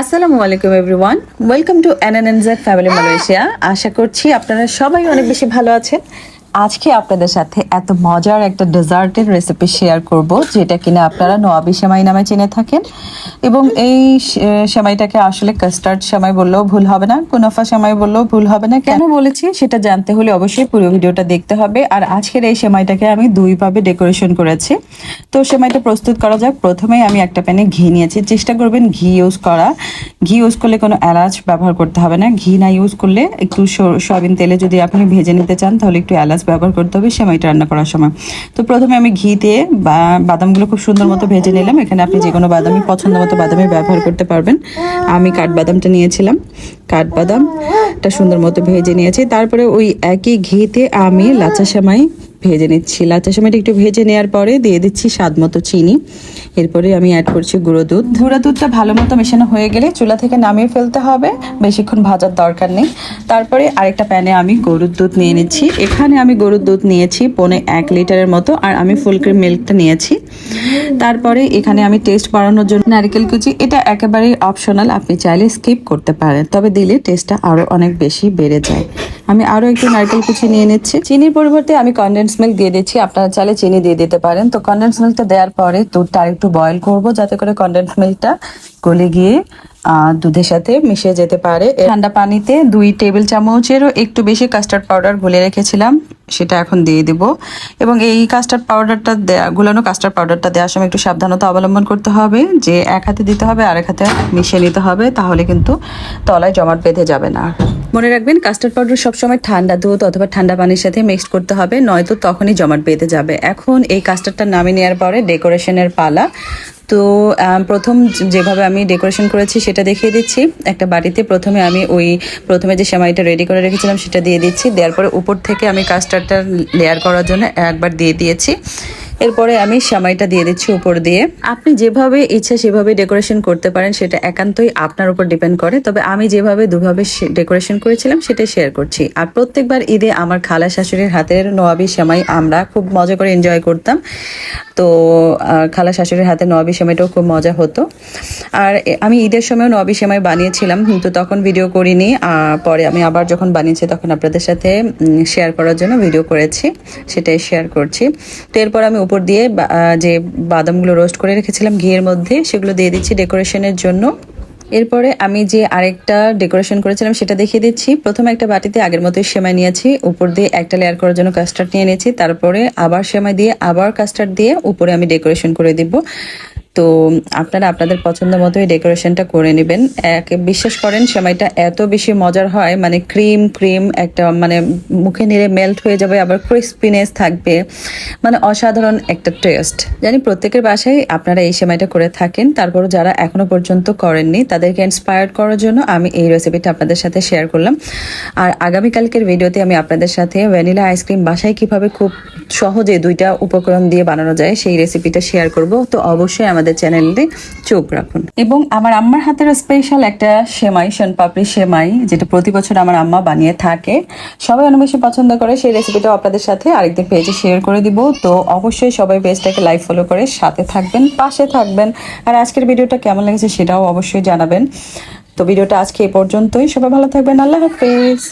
আসসালামু আলাইকুম everyone welcome to NNNZ family Malaysia আশা করছি আপনারা সবাই অনেক বেশি ভালো আছেন। আজকে আপনাদের সাথে এত মজার একটা ডেজার্টের রেসিপি শেয়ার করব, যেটা কিনা আপনারা নোয়াবি সেমাই নামে চিনে থাকেন। এবং এই সেমাইটাকে আসলে কাস্টার্ড সেমাই বললেও ভুল হবে না, কুনাফা সেমাই বললেও ভুল হবে না। কেন বলেছি? সেটা জানতে হলে অবশ্যই পুরো ভিডিওটা দেখতে হবে। আর আজকের এই সেমাইটাকে আমি দুইভাবে ডেকোরেশন করেছি। তো সেমাইটা প্রস্তুত করা যাক। প্রথমেই আমি একটা প্যানে ঘি নিয়েছি। চেষ্টা করবেন ঘি ইউজ করা। ঘি ইউজ করলে কোনো এলাচ ব্যবহার করতে হবে না। ঘি না ইউজ করলে একটু সয়াবিন তেলে যদি আপনি ভেজে নিতে চান, তাহলে একটু এলাচ ব্যবহার করতে হবে সেমাইটা রান্না করার সময়। তো প্রথমে আমি ঘি দিয়ে বা বাদামগুলো খুব সুন্দর মতো ভেজে নিলাম। এখানে আপনি যে কোনো বাদামই পছন্দ মতো বাদামই ব্যবহার করতে পারবেন। আমি কাঠবাদামটা নিয়েছিলাম। কাঠবাদামটা সুন্দর মতো ভেজে নিয়েছি। তারপরে ওই একই ঘিতে আমি লাচা সেমাই ভেজে নিচ্ছি লাচা সেমাইটা একটু ভেজে নেওয়ার পরে দিয়ে দিচ্ছি স্বাদ মতো চিনি। এরপরে আমি অ্যাড করছি গুঁড়ো দুধ। গুঁড়ো দুধটা ভালো মতো মেশানো হয়ে গেলে চুলা থেকে নামিয়ে ফেলতে হবে। বেশিক্ষণ ভাজার দরকার নেই। তারপরে আরেকটা প্যানে আমি গরুর দুধ নিয়ে নিচ্ছি। এখানে আমি গরুর দুধ নিয়েছি পৌনে এক লিটারের মতো, আর আমি ফুল ক্রিম মিল্কটা নিয়েছি। তারপরে এখানে আমি টেস্ট বাড়ানোর জন্য নারকেল কুচি, এটা একেবারেই অপশনাল, আপনি চাইলে স্কিপ করতে পারেন। তবে দিলে টেস্টটা আরও অনেক বেশি বেড়ে যায়। আমি আরও একটু নারকেল কুচি নিয়ে নিচ্ছি। চিনির পরিবর্তে আমি কনডেন্স মিল্ক দিয়ে দিচ্ছি। আপনারা চাইলে চিনি দিয়ে দিতে পারেন। তো কনডেন্স মিল্কটা দেওয়ার পরে দুধটা আরেকটু বয়েল করব, যাতে করে কনডেন্স মিল্কটা গলে গিয়ে দুধের সাথে মিশে যেতে পারে। ঠান্ডা পানিতে দুই টেবিল চামচেরও একটু বেশি কাস্টার্ড পাউডার গুলে রেখেছিলাম, সেটা এখন দিয়ে দিব। এবং এই কাস্টার্ড পাউডারটা গুলানো কাস্টার্ড পাউডারটা দেওয়ার সময় একটু সাবধানতা অবলম্বন করতে হবে, যে এক হাতে দিতে হবে আর এক হাতে মিশিয়ে নিতে হবে, তাহলে কিন্তু তলায় জমাট বেঁধে যাবে না। মনে রাখবেন কাস্টার্ড পাউডার সবসময় ঠান্ডা দুধ অথবা ঠান্ডা পানির সাথে মিক্সড করতে হবে, নয়তো তখনই জমাট বেঁধে যাবে। এখন এই কাস্টার্ডটা নামিয়ে নেওয়ার পরে ডেকোরেশনের পালা। তো প্রথম যেভাবে আমি ডেকোরেশন করেছি সেটা দেখিয়ে দিচ্ছি। একটা বাড়িতে প্রথমে আমি ওই, প্রথমে যে সেমাইটা রেডি করে রেখেছিলাম সেটা দিয়ে দিচ্ছি। দেওয়ার পরে উপর থেকে আমি কাস্টার্ডটা লেয়ার করার জন্য একবার দিয়ে দিয়েছি। এরপরে আমি সামাইটা দিয়ে দিচ্ছি উপর দিয়ে। আপনি যেভাবে ইচ্ছা সেভাবে ডেকোরেশন করতে পারেন, সেটা একান্তই আপনার উপর ডিপেন্ড করে। তবে আমি যেভাবে দুভাবে ডেকোরেশন করেছিলাম, সেটাই শেয়ার করছি। আর প্রত্যেকবার ঈদে আমার খালা শাশুড়ির হাতের নোয়াবি সামাই আমরা খুব মজা করে এনজয় করতাম। তো খালা শাশুড়ির হাতে নবি সেমাইটাও খুব মজা হতো। আর আমি ঈদের সময়ও নবি সেমাই বানিয়েছিলাম, কিন্তু তখন ভিডিও করিনি। আর পরে আমি আবার যখন বানিয়েছি, তখন আপনাদের সাথে শেয়ার করার জন্য ভিডিও করেছি, সেটাই শেয়ার করছি। তো এরপর আমি উপর দিয়ে যে বাদামগুলো রোস্ট করে রেখেছিলাম, ঘিয়ের মধ্যে, সেগুলো দিয়ে দিচ্ছি ডেকোরেশনের জন্য। এরপরে আমি যে আরেকটা ডেকোরেশন করেছিলাম সেটা দেখিয়ে দিচ্ছি। প্রথমে একটা বাটিতে আগের মতোই সেমাই নিয়েছি, উপর দিয়ে একটা লেয়ার করার জন্য কাস্টার্ড নিয়ে নিয়েছি, তারপরে আবার সেমাই দিয়ে আবার কাস্টার্ড দিয়ে উপরে আমি ডেকোরেশন করে দিব। তো আপনারা আপনাদের পছন্দ মতোই ডেকোরেশনটা করে নেবেন। এক, বিশ্বাস করেন সেমাইটা এত বেশি মজার হয় মানে ক্রিম ক্রিম একটা মানে মুখে নিলে মেল্ট হয়ে যাবে, আবার ক্রিস্পিনেস থাকবে। মানে অসাধারণ একটা টেস্ট। জানি প্রত্যেকের বাসায় আপনারা এই সেমাইটা করে থাকেন, তারপরও যারা এখনও পর্যন্ত করেননি, তাদেরকে ইন্সপায়ার করার জন্য আমি এই রেসিপিটা আপনাদের সাথে শেয়ার করলাম। আর আগামীকালকের ভিডিওতে আমি আপনাদের সাথে ভ্যানিলা আইসক্রিম বাসায় কীভাবে খুব সহজে দুইটা উপকরণ দিয়ে বানানো যায়, সেই রেসিপিটা শেয়ার করব। তো অবশ্যই আমাদের চ্যানেলে চোখ রাখুন। এবং আমার আম্মার হাতের স্পেশাল একটা সেমাই পাপড়ি সেমাই, যেটা প্রতি বছর আমার আম্মা বানিয়ে থাকে। সবাই অনেক বেশি পছন্দ করে, সেই রেসিপিটাও আপনাদের সাথে আরেকদিন পেজে শেয়ার করে দিব। তো অবশ্যই সবাই পেজটাকে লাইভ ফলো করে সাথে থাকবেন, পাশে থাকবেন। আর আজকের ভিডিওটা কেমন লেগেছে সেটাও অবশ্যই জানাবেন। তো ভিডিওটা আজকে এ পর্যন্তই। সবাই ভালো থাকবেন। আল্লাহ হাফিজ।